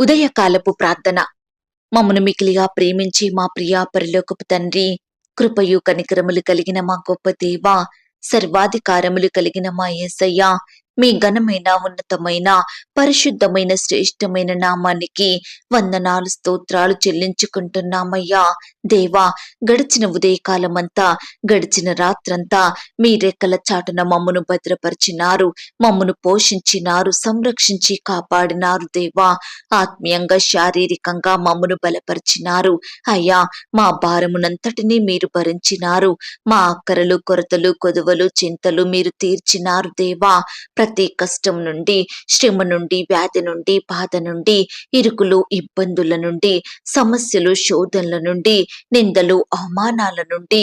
ఉదయకాలపు ప్రార్థన. మమ్మను మికిలిగా ప్రేమించి మా ప్రియా పరిలోకపు తండ్రి కృపయు కనికరములు కలిగిన మా గొప్ప దేవ సర్వాధికారములు కలిగిన మా యేసయ్య మీ ఘనమైన ఉన్నతమైన పరిశుద్ధమైన శ్రేష్టమైన నామానికి వందనాలు స్తోత్రాలు చెల్లించుకుంటున్నామయ్యా. దేవా గడిచిన ఉదయకాలమంతా గడిచిన రాత్రంతా మీ రెక్కల చాటున మమ్మను భద్రపరిచినారు మమ్మను పోషించినారు సంరక్షించి కాపాడినారు దేవా. ఆత్మీయంగా శారీరకంగా మమ్మను బలపరిచినారు. అయ్యా మా భారమునంతటినీ మీరు భరించినారు. మా అక్కరలు కొరతలు కొదువలు చింతలు మీరు తీర్చినారు దేవా. ప్రతి కష్టం నుండి శ్రమ నుండి వ్యాధి నుండి బాధ నుండి ఇరుకులు ఇబ్బందుల నుండి సమస్యలు శోధనల నుండి నిందలు అవమానాల నుండి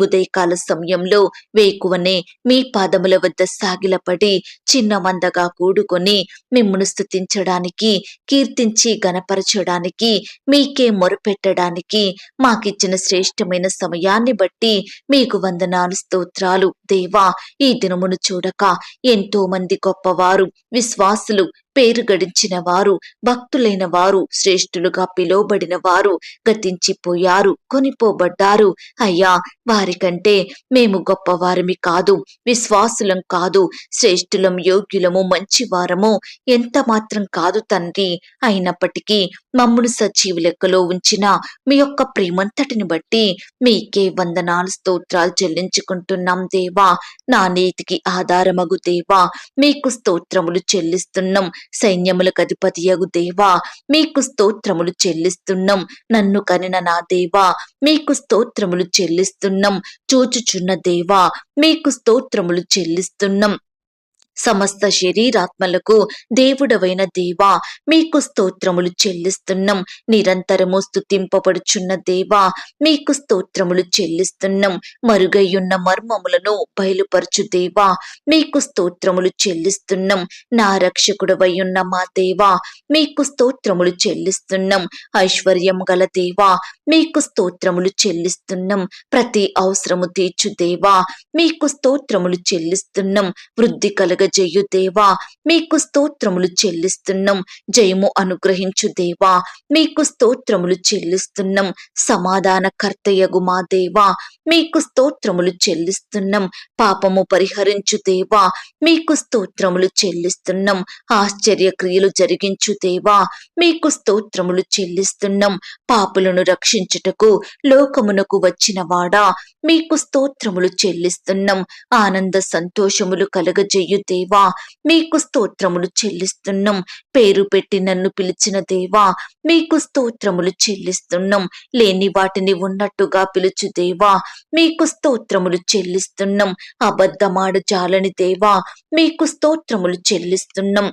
ఉదయకాల సమయంలో వేకువనే మీ పాదముల వద్ద సాగిలపడి చిన్న మందగా కూడుకొని మిమ్మును స్తుతించడానికి కీర్తించి గనపరచడానికి మీకే మొరపెట్టడానికి మాకిచ్చిన శ్రేష్టమైన సమయాన్ని బట్టి మీకు వందనాలు స్తోత్రాలు. దేవా ఈ దినమును చూడక ఎంతో మంది గొప్పవారు విశ్వాసులు పేరు గడించిన వారు భక్తులైన వారు శ్రేష్ఠులుగా పిలువబడిన వారు గతించిపోయారు కొనిపోబడ్డారు. అయ్యా వారికంటే మేము గొప్పవారమి కాదు విశ్వాసులం కాదు శ్రేష్ఠులం యోగ్యులము మంచివారము ఎంత మాత్రం కాదు తండ్రి. అయినప్పటికీ మమ్మను సజీవు లెక్కలో ఉంచిన మీ యొక్క ప్రేమంతటిని బట్టి మీకే వందనాలు స్తోత్రాలు చెల్లించుకుంటున్నాం దేవా. నా నీతికి ఆధారమగు దేవా. మీకు స్తోత్రములు చెల్లిస్తున్నాం. సైన్యములకు అధిపతియగు దేవా మీకు స్తోత్రములు చెల్లిస్తున్నాం. నన్ను కనిన నా దేవా మీకు స్తోత్రములు చెల్లిస్తున్నాం. చూచుచున్న దేవా మీకు స్తోత్రములు చెల్లిస్తున్నాం. సమస్త శరీరాత్మలకు దేవుడవైన దేవా మీకు స్తోత్రములు చెల్లిస్తున్నాం. నిరంతరము స్థుతింపబడుచున్న దేవా మీకు స్తోత్రములు చెల్లిస్తున్నాం. మరుగయ్యున్న మర్మములను బయలుపరచు దేవా మీకు స్తోత్రములు చెల్లిస్తున్నాం. నా రక్షకుడవయ్యున్న మా దేవా మీకు స్తోత్రములు చెల్లిస్తున్నాం. ఐశ్వర్యం గల దేవా మీకు స్తోత్రములు చెల్లిస్తున్నాం. ప్రతి అవసరము తీర్చు దేవా మీకు స్తోత్రములు చెల్లిస్తున్నాం. వృద్ధి కలుగజేయు దేవా. మీకు స్తోత్రములు చెల్లిస్తున్నాం. జయము అనుగ్రహించు దేవా. మీకు స్తోత్రములు చెల్లిస్తున్నాం. సమాధాన కర్తయగు మా దేవా. మీకు స్తోత్రములు చెల్లిస్తున్నాం. పాపము పరిహరించు దేవా. మీకు స్తోత్రములు చెల్లిస్తున్నాం. ఆశ్చర్య క్రియలు జరిగించు దేవా. మీకు స్తోత్రములు చెల్లిస్తున్నాం. పాపులను రక్షించుటకు లోకమునకు వచ్చిన వాడా. మీకు స్తోత్రములు చెల్లిస్తున్నాం. ఆనంద సంతోషములు కలగజేయు దేవా మీకు స్తోత్రములు చెల్లిస్తున్నాం. పేరు పెట్టి నన్ను పిలిచిన దేవా మీకు స్తోత్రములు చెల్లిస్తున్నాం. లేని వాటిని ఉన్నట్టుగా పిలుచు దేవా మీకు స్తోత్రములు చెల్లిస్తున్నాం. అబద్ధమాడ జాలని దేవా మీకు స్తోత్రములు చెల్లిస్తున్నాం.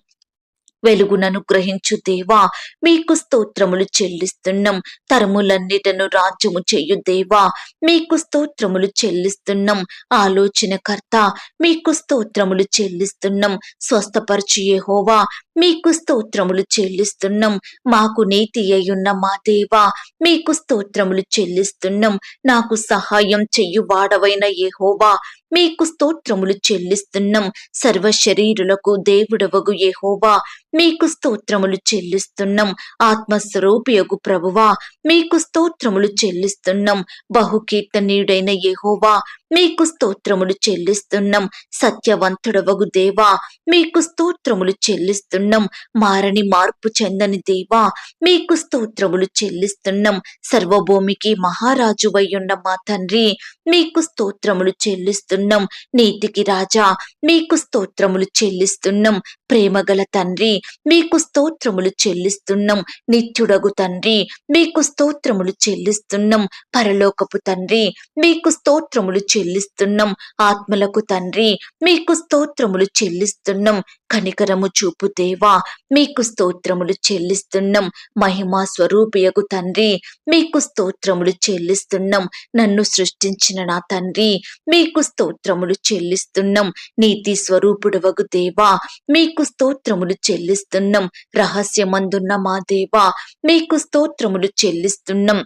వెలుగునను గ్రహించు దేవా. మీకు స్తోత్రములు చెల్లిస్తున్నాం. తరములన్నిటను రాజ్యము చేయు దేవా. మీకు స్తోత్రములు చెల్లిస్తున్నాం. ఆలోచనకర్త మీకు స్తోత్రములు చెల్లిస్తున్నాం. స్వస్థపరచు హోవా మీకు స్తోత్రములు చెల్లిస్తున్నాం. మాకు నీతి అయ్యున్న మా దేవా మీకు స్తోత్రములు చెల్లిస్తున్నాం. నాకు సహాయం చెయ్యు వాడవైన యెహోవా మీకు స్తోత్రములు చెల్లిస్తున్నాం. సర్వ శరీరులకు దేవుడవగు ఏహోవా మీకు స్తోత్రములు చెల్లిస్తున్నాం. ఆత్మస్వరూపియగు ప్రభువా మీకు స్తోత్రములు చెల్లిస్తున్నాం. బహుకీర్తనీయుడైన యహోవా మీకు స్తోత్రములు చెల్లిస్తున్నాం. సత్యవంతుడవగు దేవా మీకు స్తోత్రములు చెల్లిస్తున్నాం. మారని మార్పు చెందని దేవా మీకు స్తోత్రములు చెల్లిస్తున్నాం. సర్వభూమికి మహారాజు ఉన్న మా తండ్రి మీకు స్తోత్రములు చెల్లిస్తున్నాం. నీతికి రాజా మీకు స్తోత్రములు చెల్లిస్తున్నాం. ప్రేమగల తండ్రి మీకు స్తోత్రములు చెల్లిస్తున్నాం. నిత్యుడగు తండ్రి మీకు స్తోత్రములు చెల్లిస్తున్నాం. పరలోకపు తండ్రి మీకు స్తోత్రములు చెల్లిస్తున్నాం. ఆత్మలకు తండ్రి మీకు స్తోత్రములు చెల్లిస్తున్నాం. కనికరము చూపు దేవా మీకు స్తోత్రములు చెల్లిస్తున్నాం. మహిమా స్వరూపియకు తండ్రి మీకు స్తోత్రములు చెల్లిస్తున్నాం. నన్ను సృష్టించిన నా తండ్రి మీకు స్తోత్రములు చెల్లిస్తున్నాం. నీతి స్వరూపుడవగు దేవా మీకు స్తోత్రములు చెల్లిస్తున్నాం. రహస్యమందున్న మా దేవా మీకు స్తోత్రములు చెల్లిస్తున్నాం.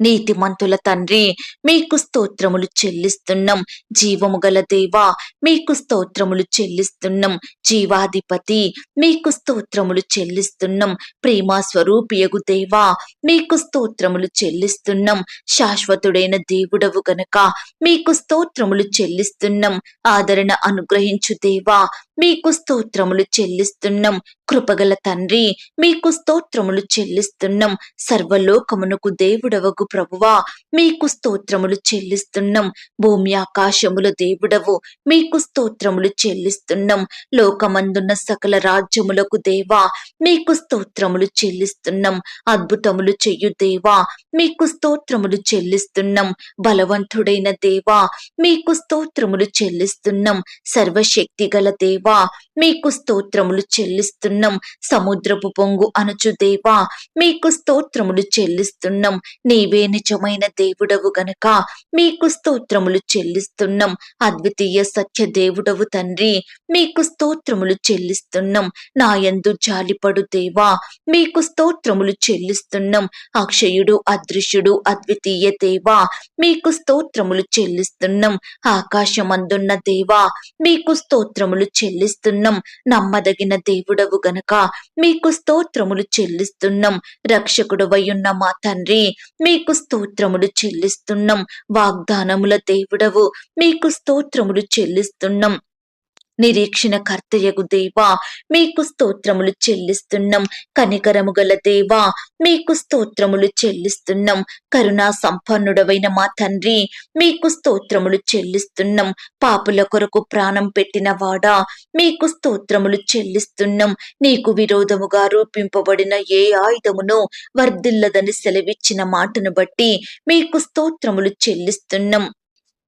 నీతిమంతుల తండ్రి మీకు స్తోత్రములు చెల్లిస్తున్నాం. జీవము గల దేవా మీకు స్తోత్రములు చెల్లిస్తున్నాం. జీవాధిపతి మీకు స్తోత్రములు చెల్లిస్తున్నాం. ప్రేమ స్వరూపియగు దేవా మీకు స్తోత్రములు చెల్లిస్తున్నాం. శాశ్వతుడైన దేవుడవు గనక మీకు స్తోత్రములు చెల్లిస్తున్నాం. ఆదరణ అనుగ్రహించు దేవా మీకు స్తోత్రములు చెల్లిస్తున్నాం. కృపగల తండ్రి మీకు స్తోత్రములు చెల్లిస్తున్నాం. సర్వలోకమునకు దేవుడవగు ప్రభువా మీకు స్తోత్రములు చెల్లిస్తున్నాం. భూమి ఆకాశముల దేవుడవు మీకు స్తోత్రములు చెల్లిస్తున్నాం. లోకమందున్న సకల రాజ్యములకు దేవా మీకు స్తోత్రములు చెల్లిస్తున్నాం. అద్భుతములు చెయ్యు దేవా మీకు స్తోత్రములు చెల్లిస్తున్నాం. బలవంతుడైన దేవా మీకు స్తోత్రములు చెల్లిస్తున్నాం. సర్వశక్తి గల దేవా మీకు స్తోత్రములు చెల్లిస్తున్నాం. సముద్రపు పొంగు అనుచు దేవా. మీకు స్తోత్రములు చెల్లిస్తున్నాం. నీవే నిజమైన దేవుడవు గనక. మీకు స్తోత్రములు చెల్లిస్తున్నాం. అద్వితీయ సత్య దేవుడవు తండ్రి. మీకు స్తోత్రములు చెల్లిస్తున్నాం. నా యందు జాలిపడు దేవా. మీకు స్తోత్రములు చెల్లిస్తున్నాం. అక్షయుడు అదృశ్యుడు అద్వితీయ దేవా. మీకు స్తోత్రములు చెల్లిస్తున్నాం. ఆకాశమందున్న దేవా. మీకు స్తోత్రములు చెల్లి చెల్లిస్తున్నాం. నమ్మదగిన దేవుడవు గనక మీకు స్తోత్రములు చెల్లిస్తున్నాం. రక్షకుడు ఉన్న మా తండ్రి మీకు స్తోత్రములు చెల్లిస్తున్నాం. వాగ్దానముల దేవుడవు మీకు స్తోత్రములు చెల్లిస్తున్నాం. నిరీక్షణ కర్తయగు దేవా మీకు స్తోత్రములు చెల్లిస్తున్నాం. కనికరము గల దేవా మీకు స్తోత్రములు చెల్లిస్తున్నాం. కరుణా సంపన్నుడవైన మా తండ్రి మీకు స్తోత్రములు చెల్లిస్తున్నాం. పాపుల కొరకు ప్రాణం పెట్టిన వాడా మీకు స్తోత్రములు చెల్లిస్తున్నాం. నీకు విరోధముగా రూపింపబడిన ఏ ఆయుధమును వర్ధిల్లదని సెలవిచ్చిన మాటను బట్టి మీకు స్తోత్రములు చెల్లిస్తున్నాం.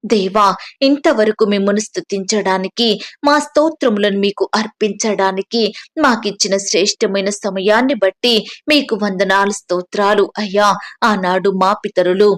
దేవా ఇంతవరకు మిమ్మల్ని స్థుతించడానికి మా స్తోత్రములను మీకు అర్పించడానికి మాకిచ్చిన శ్రేష్టమైన సమయాన్ని బట్టి మీకు వందనాలు స్తోత్రాలు. అయ్యా ఆనాడు మా పితరులు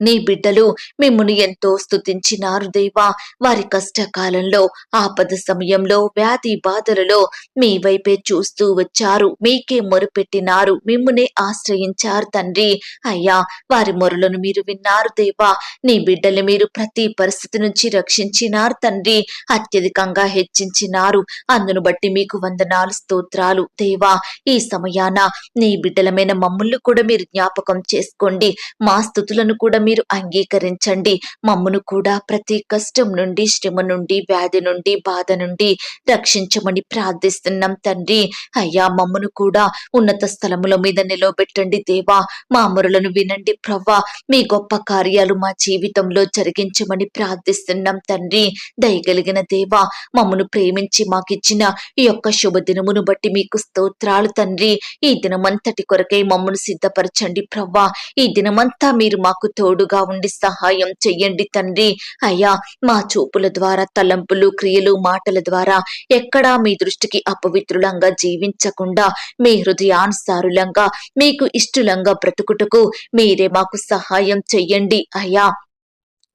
నీ బిడ్డలు మిమ్మును ఎంతో స్తుతించినారు దేవా. వారి కష్టకాలంలో ఆపద సమయంలో వ్యాధి బాధలలో మీ వైపే చూస్తూ వచ్చారు. మీకే మొరుపెట్టినారు. మిమ్మునే ఆశ్రయించారు తండ్రి. అయ్యా వారి మొరలను మీరు విన్నారు దేవా. నీ బిడ్డలు మీరు ప్రతి పరిస్థితి నుంచి రక్షించినారు తండ్రి. అత్యధికంగా హెచ్చించినారు. అందును బట్టి మీకు వందనాలు స్తోత్రాలు. దేవా ఈ సమయాన నీ బిడ్డలమైన మమ్ముళ్ళు కూడా మీరు జ్ఞాపకం చేసుకోండి. మా స్థుతులను కూడా మీరు అంగీకరించండి. మమ్మను కూడా ప్రతి కష్టం నుండి శ్రమ నుండి వ్యాధి నుండి బాధ నుండి రక్షించమని ప్రార్థిస్తున్నాం తండ్రి. అయ్యా మమ్మను కూడా ఉన్నత స్థలముల మీద నిలవబెట్టండి దేవా. మా అమరులను వినండి ప్రవ్వా. మీ గొప్ప కార్యాలు మా జీవితంలో జరిగించమని ప్రార్థిస్తున్నాం తండ్రి. దయగలిగిన దేవా మమ్మను ప్రేమించి మాకిచ్చిన ఈ యొక్క శుభదినమును బట్టి మీకు స్తోత్రాలు తండ్రి. ఈ దినమంతటి కొరకై మమ్మను సిద్ధపరచండి ప్రవ్వా. ఈ దినమంతా మీరు మాకు తోడుగా ఉండి సహాయం చెయ్యండి తండ్రి. అయ్యా మా చూపుల ద్వారా తలంపులు క్రియలు మాటల ద్వారా ఎక్కడా మీ దృష్టికి అపవిత్రులంగా జీవించకుండా మీ హృదయానుసారులంగా మీకు ఇష్టలంగా బ్రతుకుటకు మీరే మాకు సహాయం చెయ్యండి. అయ్యా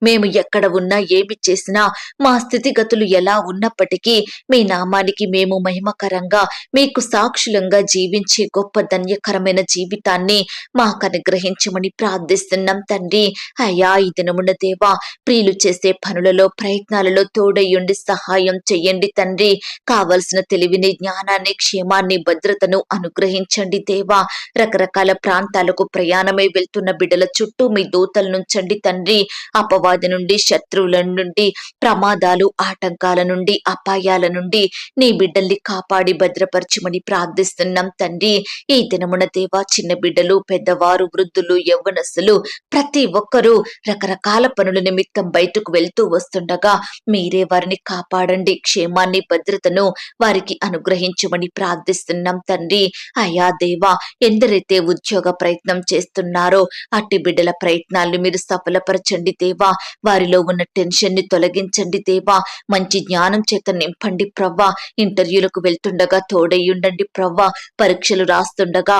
మేము ఎక్కడ ఉన్నా ఏమి చేసినా మా స్థితిగతులు ఎలా ఉన్నప్పటికీ మీ నామానికి మేము మహిమకరంగా మీకు సాక్షులంగా జీవించే గొప్ప ధన్యకరమైన జీవితాన్ని మాకు అనుగ్రహించమని ప్రార్థిస్తున్నాం తండ్రి. అయ్యా ఈ దినమున దేవా ప్రియులు చేసే పనులలో ప్రయత్నాలలో తోడయ్యుండి సహాయం చెయ్యండి తండ్రి. కావలసిన తెలివిని జ్ఞానాన్ని క్షేమాన్ని భద్రతను అనుగ్రహించండి దేవా. రకరకాల ప్రాంతాలకు ప్రయాణమై వెళ్తున్న బిడ్డల చుట్టూ మీ దూతలు నుంచండి తండ్రి. అపవా బాధ నుండి శత్రువుల నుండి ప్రమాదాలు ఆటంకాల నుండి అపాయాల నుండి నీ బిడ్డల్ని కాపాడి భద్రపరచమని ప్రార్థిస్తున్నాం తండ్రి. ఈ దినమున దేవా చిన్న బిడ్డలు పెద్దవారు వృద్ధులు యవ్వనస్తులు ప్రతి ఒక్కరూ రకరకాల పనుల నిమిత్తం బయటకు వెళ్తూ వస్తుండగా మీరే వారిని కాపాడండి. క్షేమాన్ని భద్రతను వారికి అనుగ్రహించమని ప్రార్థిస్తున్నాం తండ్రి. అయా దేవా ఎందరైతే ఉద్యోగ ప్రయత్నం చేస్తున్నారో అట్టి బిడ్డల ప్రయత్నాలను మీరు సఫలపరచండి దేవా. వారిలో ఉన్న టెన్షన్ని తొలగించండి దేవా. మంచి జ్ఞానం చేత నింపండి ప్రవ్వా. ఇంటర్వ్యూలకు వెళ్తుండగా తోడయ్యుండండి ప్రవ్వా. పరీక్షలు రాస్తుండగా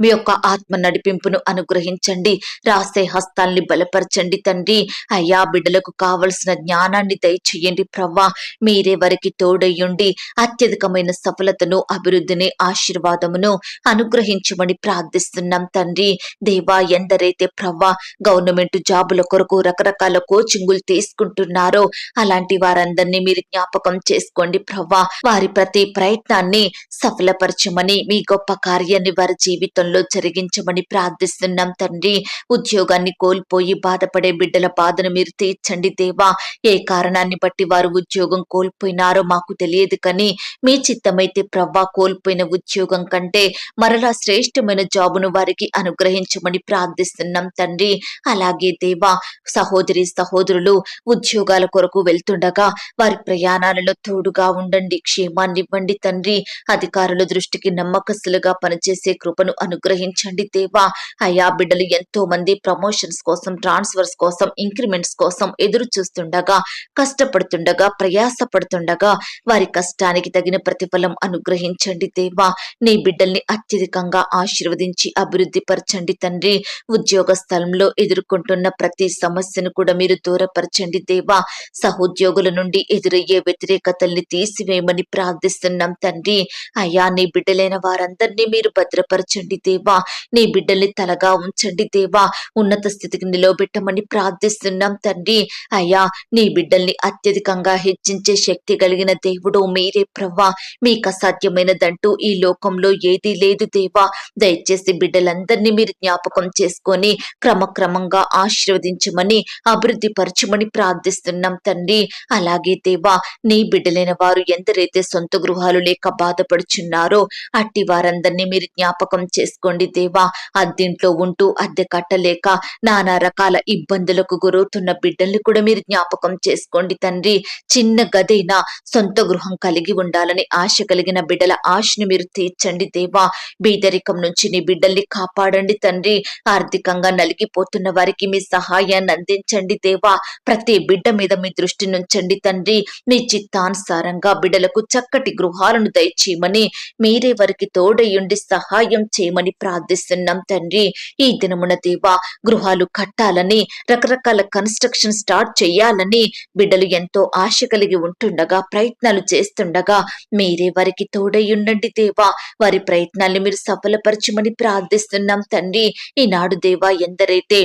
మీ యొక్క ఆత్మ నడిపింపును అనుగ్రహించండి. రాసే హస్తాల్ని బలపరచండి తండ్రి. అయ్యా బిడ్డలకు కావలసిన జ్ఞానాన్ని దయచేయండి ప్రవ్వా. మీరే వారికి తోడయ్యుండి అత్యధికమైన సఫలతను అభివృద్ధిని ఆశీర్వాదమును అనుగ్రహించమని ప్రార్థిస్తున్నాం తండ్రి. దేవా ఎందరైతే ప్రవ్వా గవర్నమెంట్ జాబుల కొరకు రకరకాల కోచింగులు తీసుకుంటున్నారో అలాంటి వారందరినీ మీరు జ్ఞాపకం చేసుకోండి ప్రవ్వా. వారి ప్రతి ప్రయత్నాన్ని సఫలపరచమని మీ గొప్ప కార్యాన్ని వారి జీవితం జీవితంలో జరిగించమని ప్రార్థిస్తున్నాం తండ్రి. ఉద్యోగాన్ని కోల్పోయి బాధపడే బిడ్డల బాధను మీరు తీర్చండి దేవా. ఏ కారణాన్ని బట్టి వారు ఉద్యోగం కోల్పోయినారో మాకు తెలియదు కానీ మీ చిత్తమైతే ప్రవ్వా కోల్పోయిన ఉద్యోగం కంటే మరలా శ్రేష్టమైన జాబును వారికి అనుగ్రహించమని ప్రార్థిస్తున్నాం తండ్రి. అలాగే దేవా సహోదరి సహోదరులు ఉద్యోగాల కొరకు వెళ్తుండగా వారి ప్రయాణాలలో తోడుగా ఉండండి క్షేమాన్ని ఇవ్వండి తండ్రి. అధికారుల దృష్టికి నమ్మకస్తులుగా పనిచేసే కృపను అనుగ్రహించండి దేవా. అయా బిడ్డలు ఎంతో మంది ప్రమోషన్స్ కోసం ట్రాన్స్ఫర్స్ కోసం ఇంక్రిమెంట్స్ కోసం ఎదురు చూస్తుండగా కష్టపడుతుండగా ప్రయాసపడుతుండగా వారి కష్టానికి తగిన ప్రతిఫలం అనుగ్రహించండి దేవా. నీ బిడ్డల్ని అత్యధికంగా ఆశీర్వదించి అభివృద్ధి పరచండి తండ్రి. ఉద్యోగ స్థలంలో ఎదుర్కొంటున్న ప్రతి సమస్యను కూడా మీరు దూరపరచండి దేవా. సహోద్యోగుల నుండి ఎదురయ్యే వ్యతిరేకతల్ని తీసివేయమని ప్రార్థిస్తున్నాం తండ్రి. అయ్యా నీ బిడ్డలైన వారందరినీ మీరు భద్రపరచండి దేవా నీ బిడ్డల్ని తలగా ఉంచండి దేవా. ఉన్నత స్థితికి నిలవబెట్టమని ప్రార్థిస్తున్నాం తండ్రి. అయ్యా నీ బిడ్డల్ని అత్యధికంగా హెచ్చించే శక్తి కలిగిన దేవుడు మీరే ప్రవ్వా. మీకు అసాధ్యమైనదంటూ ఈ లోకంలో ఏదీ లేదు దేవా. దయచేసి బిడ్డలందరినీ మీరు జ్ఞాపకం చేసుకొని క్రమక్రమంగా ఆశీర్వదించమని అభివృద్ధి పరచమని ప్రార్థిస్తున్నాం తండ్రి. అలాగే దేవా నీ బిడ్డలైన వారు ఎందరైతే సొంత గృహాలు లేక బాధపడుచున్నారో అట్టి వారందరినీ మీరు జ్ఞాపకం తీసుకోండి దేవా. అద్దెంట్లో ఉంటూ అద్దె కట్టలేక నానా రకాల ఇబ్బందులకు గురవుతున్న బిడ్డల్ని కూడా మీరు జ్ఞాపకం చేసుకోండి తండ్రి. చిన్న గదైనా సొంత గృహం కలిగి ఉండాలని ఆశ కలిగిన బిడ్డల ఆశని మీరు తీర్చండి దేవా. బీదరికం నుంచి నీ బిడ్డల్ని కాపాడండి తండ్రి. ఆర్థికంగా నలిగిపోతున్న వారికి మీ సహాయాన్ని అందించండి దేవా. ప్రతి బిడ్డ మీద మీ దృష్టి నుంచండి తండ్రి. మీ చిత్తానుసారంగా బిడ్డలకు చక్కటి గృహాలను దయచేయమని మీరే వారికి తోడయ్యుండి సహాయం చేయమని ప్రార్థిస్తున్నాం తండ్రి. ఈ దినమున దేవా గృహాలు కట్టాలని రకరకాల కన్స్ట్రక్షన్ స్టార్ట్ చేయాలని బిడ్డలు ఎంతో ఆశ కలిగి ఉంటుండగా ప్రయత్నాలు చేస్తుండగా మీరే వారికి తోడయ్యుండండి దేవా. వారి ప్రయత్నాల్ని మీరు సఫలపరచమని ప్రార్థిస్తున్నాం తండ్రి. ఈనాడు దేవా ఎందరైతే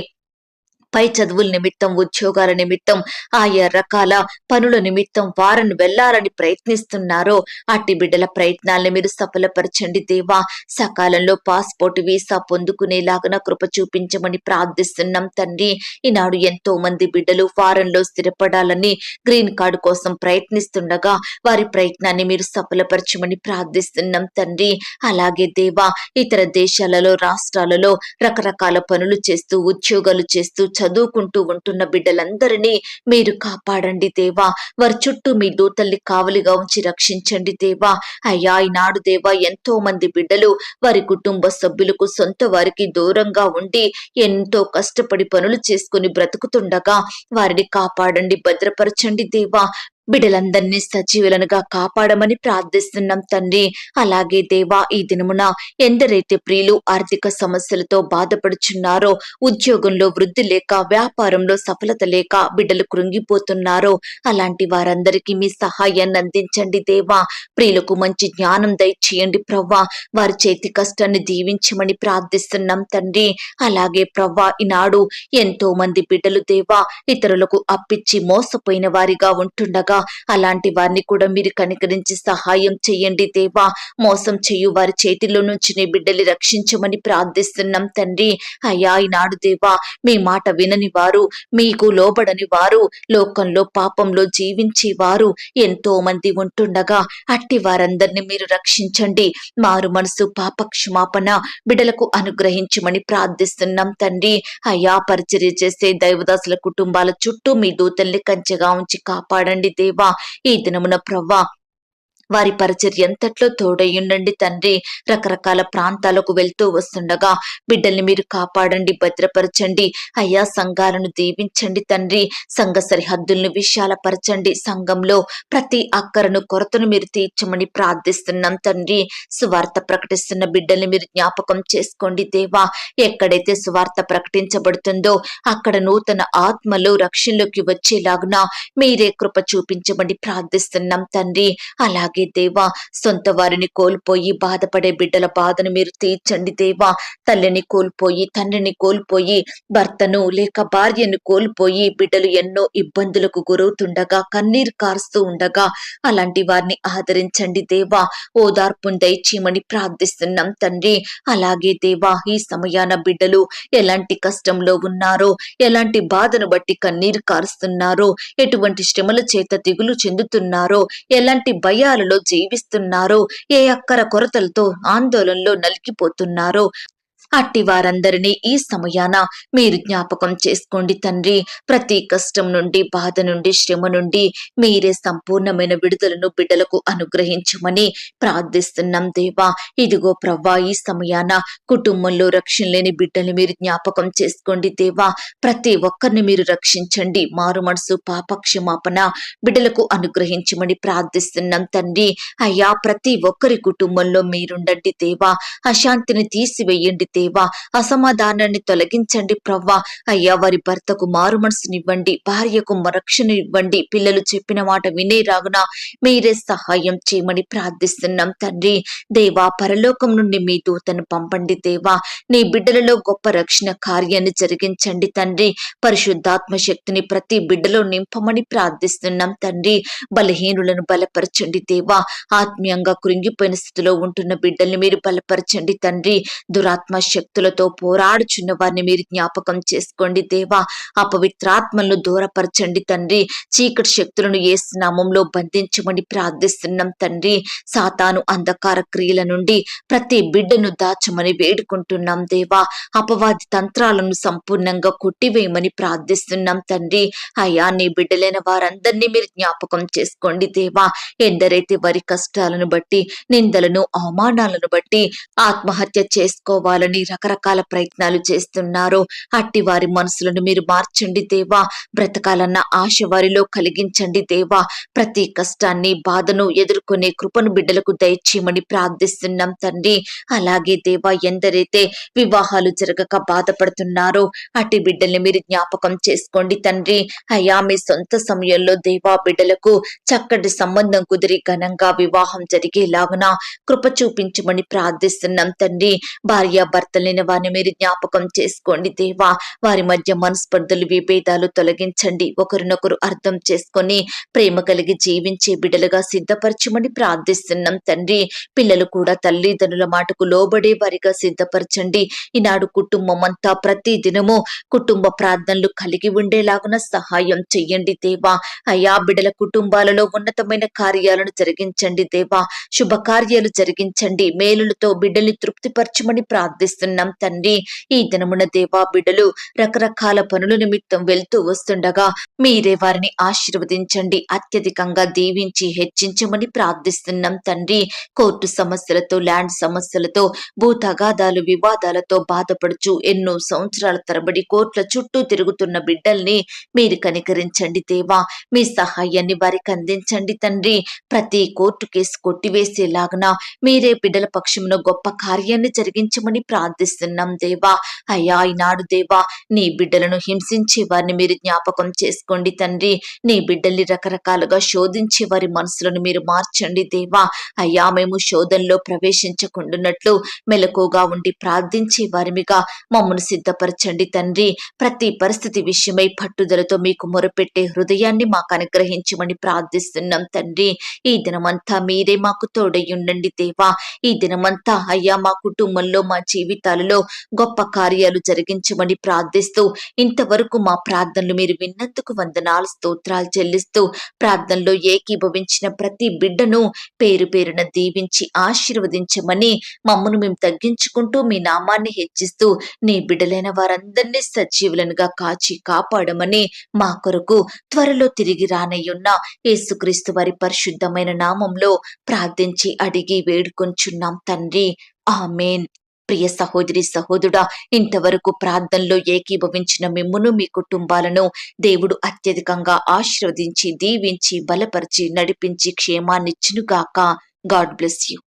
పై చదువుల నిమిత్తం ఉద్యోగాల నిమిత్తం ఆయా రకాల పనుల నిమిత్తం వారిని వెళ్ళాలని ప్రయత్నిస్తున్నారో అట్టి బిడ్డల ప్రయత్నాలను మీరు సఫలపరచండి దేవా. సకాలంలో పాస్పోర్ట్ వీసా పొందుకునేలాగన కృప చూపించమని ప్రార్థిస్తున్నాం తండ్రి. ఈనాడు ఎంతో మంది బిడ్డలు ఫారెన్లో స్థిరపడాలని గ్రీన్ కార్డు కోసం ప్రయత్నిస్తుండగా వారి ప్రయత్నాన్ని మీరు సఫలపరచమని ప్రార్థిస్తున్నాం తండ్రి. అలాగే దేవా ఇతర దేశాలలో రాష్ట్రాలలో రకరకాల పనులు చేస్తూ ఉద్యోగాలు చేస్తూ చదువుకుంటూ ఉంటున్న బిడ్డలందరినీ మీరు కాపాడండి దేవా. వారి చుట్టూ మీ దూతల్ని కావలిగా ఉంచి రక్షించండి దేవా. అయ్యా ఈనాడు దేవా ఎంతో మంది బిడ్డలు వారి కుటుంబ సభ్యులకు సొంత వారికి దూరంగా ఉండి ఎంతో కష్టపడి పనులు చేసుకుని బ్రతుకుతుండగా వారిని కాపాడండి భద్రపరచండి దేవా. బిడ్డలందరినీ సజీవులనుగా కాపాడమని ప్రార్థిస్తున్నాం తండ్రి. అలాగే దేవా ఈ దినమున ఎందరైతే ప్రియులు ఆర్థిక సమస్యలతో బాధపడుచున్నారో ఉద్యోగంలో వృద్ధి లేక వ్యాపారంలో సఫలత లేక బిడ్డలు కృంగిపోతున్నారో అలాంటి వారందరికీ మీ సహాయాన్ని అందించండి దేవా. ప్రియులకు మంచి జ్ఞానం దయచేయండి ప్రవ్వా. వారి చేతి కష్టాన్ని దీవించమని ప్రార్థిస్తున్నాం తండ్రి. అలాగే ప్రవ్వా ఈనాడు ఎంతో మంది బిడ్డలు దేవా ఇతరులకు అప్పిచ్చి మోసపోయిన వారిగా ఉంటుండగా అలాంటి వారిని కూడా మీరు కనికరించి సహాయం చేయండి దేవా. మోసం చేయు వారి చేతిలో నుంచి నీ బిడ్డల్ని రక్షించమని ప్రార్థిస్తున్నాం తండ్రి. అయ్యా ఈనాడు దేవా మీ మాట వినని వారు మీకు లోబడని వారు లోకంలో పాపంలో జీవించే వారు ఎంతో మంది ఉంటుండగా అట్టి వారందరిని మీరు రక్షించండి. మారు మనసు పాప క్షమాపణ బిడలకు అనుగ్రహించమని ప్రార్థిస్తున్నాం తండ్రి. అయ్యా పరిచర్య చేసే దైవదాసుల కుటుంబాల చుట్టూ మీ దూతల్ని కంచెగా ఉంచి కాపాడండి దేవా. దేవా ఈ దినమున ప్రవ్వా వారి పరిచర్యంతట్లో తోడయ్యుండండి తండ్రి. రకరకాల ప్రాంతాలకు వెళ్తూ వస్తుండగా బిడ్డల్ని మీరు కాపాడండి భద్రపరచండి. అయ్యా సంఘాలను దీవించండి తండ్రి. సంఘ సరిహద్దులను విశాలపరచండి. సంఘంలో ప్రతి అక్కరను కొరతను మీరు తీర్చమని ప్రార్థిస్తున్నాం తండ్రి. సువార్త ప్రకటిస్తున్న బిడ్డల్ని మీరు జ్ఞాపకం చేసుకోండి దేవా. ఎక్కడైతే సువార్త ప్రకటించబడుతుందో అక్కడ నూతన ఆత్మలు రక్షణలోకి వచ్చేలాగున మీరే కృప చూపించమని ప్రార్థిస్తున్నాం తండ్రి. అలాగే దేవా సొంత వారిని కోల్పోయి బాధపడే బిడ్డల బాధను మీరు తీర్చండి దేవా. తల్లిని కోల్పోయి తండ్రిని కోల్పోయి భర్తను లేక భార్యను కోల్పోయి బిడ్డలు ఎన్నో ఇబ్బందులకు గురవుతుండగా కన్నీరు కారుస్తూ ఉండగా అలాంటి వారిని ఆదరించండి దేవా. ఓదార్పును దయచేయమని ప్రార్థిస్తున్నాం తండ్రి. అలాగే దేవా ఈ సమయాన బిడ్డలు ఎలాంటి కష్టంలో ఉన్నారో ఎలాంటి బాధను బట్టి కన్నీరు కారుస్తున్నారో ఎటువంటి శ్రమల చేత దిగులు చెందుతున్నారో ఎలాంటి భయాలలో జీవిస్తున్నారో ఏ అక్కర కొరతలతో ఆందోళనలో నలిగిపోతున్నారో అట్టి వారందరినీ ఈ సమయాన మీరు జ్ఞాపకం చేసుకోండి తండ్రి. ప్రతి కష్టం నుండి బాధ నుండి శ్రమ నుండి మీరే సంపూర్ణమైన విడుదలను బిడ్డలకు అనుగ్రహించమని ప్రార్థిస్తున్నాం దేవా. ఇదిగో ప్రవ్వా ఈ సమయాన కుటుంబంలో రక్షణ లేని బిడ్డల్ని మీరు జ్ఞాపకం చేసుకోండి దేవా. ప్రతి ఒక్కరిని మీరు రక్షించండి. మారు మనసు పాపక్షమాపణ బిడ్డలకు అనుగ్రహించమని ప్రార్థిస్తున్నాం తండ్రి. అయ్యా ప్రతి ఒక్కరి కుటుంబంలో మీరుండండి దేవా. అశాంతిని తీసివేయండి దేవా అసమాధానాన్ని తొలగించండి ప్రవ్వా. అయ్యా వారి భర్తకు మారు మనసునివ్వండి భార్యకు రక్షణ ఇవ్వండి పిల్లలు చెప్పిన మాట వినే రాగున మీరే సహాయం చేయమని ప్రార్థిస్తున్నాం తండ్రి. దేవా పరలోకం నుండి మీ దూతను పంపండి దేవా. నీ బిడ్డలలో గొప్ప రక్షణ కార్యాన్ని జరిగించండి తండ్రి. పరిశుద్ధాత్మ శక్తిని ప్రతి బిడ్డలో నింపమని ప్రార్థిస్తున్నాం తండ్రి. బలహీనులను బలపరచండి దేవా. ఆత్మీయంగా కృంగిపోయిన స్థితిలో ఉంటున్న బిడ్డల్ని మీరు బలపరచండి తండ్రి. దురాత్మ శక్తులతో పోరాడుచున్న వారిని మీరు జ్ఞాపకం చేసుకోండి దేవా. అపవిత్రాత్మలను దూరపరచండి తండ్రి. చీకటి శక్తులను ఏ నామంలో బంధించమని ప్రార్థిస్తున్నాం తండ్రి. సాతాను అంధకార క్రియల నుండి ప్రతి బిడ్డను దాచమని వేడుకుంటున్నాం దేవా. అపవాది తంత్రాలను సంపూర్ణంగా కొట్టివేయమని ప్రార్థిస్తున్నాం తండ్రి. అయ్యా నీ బిడ్డలైన వారందరినీ మీరు జ్ఞాపకం చేసుకోండి దేవా. ఎందరైతే వారి కష్టాలను బట్టి నిందలను అవమానాలను బట్టి ఆత్మహత్య చేసుకోవాలని రకరకాల ప్రయత్నాలు చేస్తున్నారో అట్టి వారి మనసులను మీరు మార్చండి దేవా. బ్రతకాలన్న ఆశ వారిలో కలిగించండి దేవా. ప్రతి కష్టాన్ని బాధను ఎదుర్కొనే కృపను బిడ్డలకు దయచేయమని ప్రార్థిస్తున్నాం తండ్రి. అలాగే దేవా ఎందరైతే వివాహాలు జరగక బాధపడుతున్నారో అట్టి బిడ్డల్ని మీరు జ్ఞాపకం చేసుకోండి తండ్రి. అయా మీ సొంత సమయంలో దేవా బిడ్డలకు చక్కటి సంబంధం కుదిరి ఘనంగా వివాహం జరిగేలాగున కృప చూపించమని ప్రార్థిస్తున్నాం తండ్రి. భార్య భర్త భర్తలైన వారిని మీరు జ్ఞాపకం చేసుకోండి దేవా. వారి మధ్య మనస్పర్ధలు విభేదాలు తొలగించండి. ఒకరినొకరు అర్థం చేసుకొని ప్రేమ కలిగి జీవించే బిడ్డలుగా సిద్ధపరచమని ప్రార్థిస్తున్నాం తండ్రి. పిల్లలు కూడా తల్లిదండ్రుల మాటకు లోబడే వారిగా సిద్ధపరచండి. ఈనాడు కుటుంబం అంతా ప్రతి దినము కుటుంబ ప్రార్థనలు కలిగి ఉండేలాగున సహాయం చెయ్యండి దేవా. అయా బిడ్డల కుటుంబాలలో ఉన్నతమైన కార్యాలను జరిగించండి దేవా. శుభకార్యాలు జరిగించండి. మేలులతో బిడ్డల్ని తృప్తిపరచమని ప్రార్థిస్తున్నాం. తండ్రి. ఈ దినమున దేవా బిడ్డలు రకరకాల పనుల నిమిత్తం వెళ్తూ వస్తుండగా మీరే వారిని ఆశీర్వదించండి. అత్యధికంగా దీవించి హెచ్చించమని ప్రార్థిస్తున్నాం తండ్రి. కోర్టు సమస్యలతో ల్యాండ్ సమస్యలతో భూ తగాదాలు వివాదాలతో బాధపడుచు ఎన్నో సంవత్సరాల తరబడి కోర్టుల చుట్టూ తిరుగుతున్న బిడ్డల్ని మీరు కనికరించండి దేవా. మీ సహాయాన్ని వారికి అందించండి తండ్రి. ప్రతి కోర్టు కేసు కొట్టివేసేలాగన మీరే బిడ్డల పక్షమున గొప్ప కార్యాన్ని జరిగించమని ప్రార్థి ప్రార్థిస్తున్నాం దేవా. అయ్యా ఈనాడు దేవా నీ బిడ్డలను హింసించే వారిని మీరు జ్ఞాపకం చేసుకోండి తండ్రి. నీ బిడ్డల్ని రకరకాలుగా శోధించే వారి మనసులను మీరు మార్చండి దేవా. అయ్యా మేము శోధనలో ప్రవేశించకుండాన్నట్లు మెలకుగా ఉండి ప్రార్థించే వారిమిగా మమ్మను సిద్ధపరచండి తండ్రి. ప్రతి పరిస్థితి విషయమై పట్టుదలతో మీకు మొరపెట్టే హృదయాన్ని మాకు అనుగ్రహించమని ప్రార్థిస్తున్నాం తండ్రి. ఈ దినమంతా మీరే మాకు తోడై ఉండండి దేవా. ఈ దినమంతా అయ్యా మా కుటుంబంలో మా జీవితాలలో గొప్ప కార్యాలు జరిగించమని ప్రార్థిస్తూ ఇంతవరకు మా ప్రార్థనలు మీరు విన్నందుకు వందనాలు స్తోత్రాలు చెల్లిస్తూ ప్రార్థనలో ఏకీభవించిన ప్రతి బిడ్డను పేరు పేరున దీవించి ఆశీర్వదించమని మమ్మను మేము తగ్గించుకుంటూ మీ నామాన్ని హెచ్చిస్తూ నీ బిడ్డలైన వారందరినీ సజీవులనుగా కాచి కాపాడమని మా కొరకు త్వరలో తిరిగి రానయ్యున్న యేసుక్రీస్తు వారి పరిశుద్ధమైన నామంలో ప్రార్థించి అడిగి వేడుకొంచున్నాం తండ్రి. ఆమెన్. ప్రియ సహోదరి సహోదరుడా ఇంతవరకు ప్రార్థనలో ఏకీభవించిన మిమ్మును మీ కుటుంబాలను దేవుడు అత్యధికంగా ఆశీర్వదించి దీవించి బలపరిచి నడిపించి క్షేమాన్నిచ్చునుగాక. God bless you.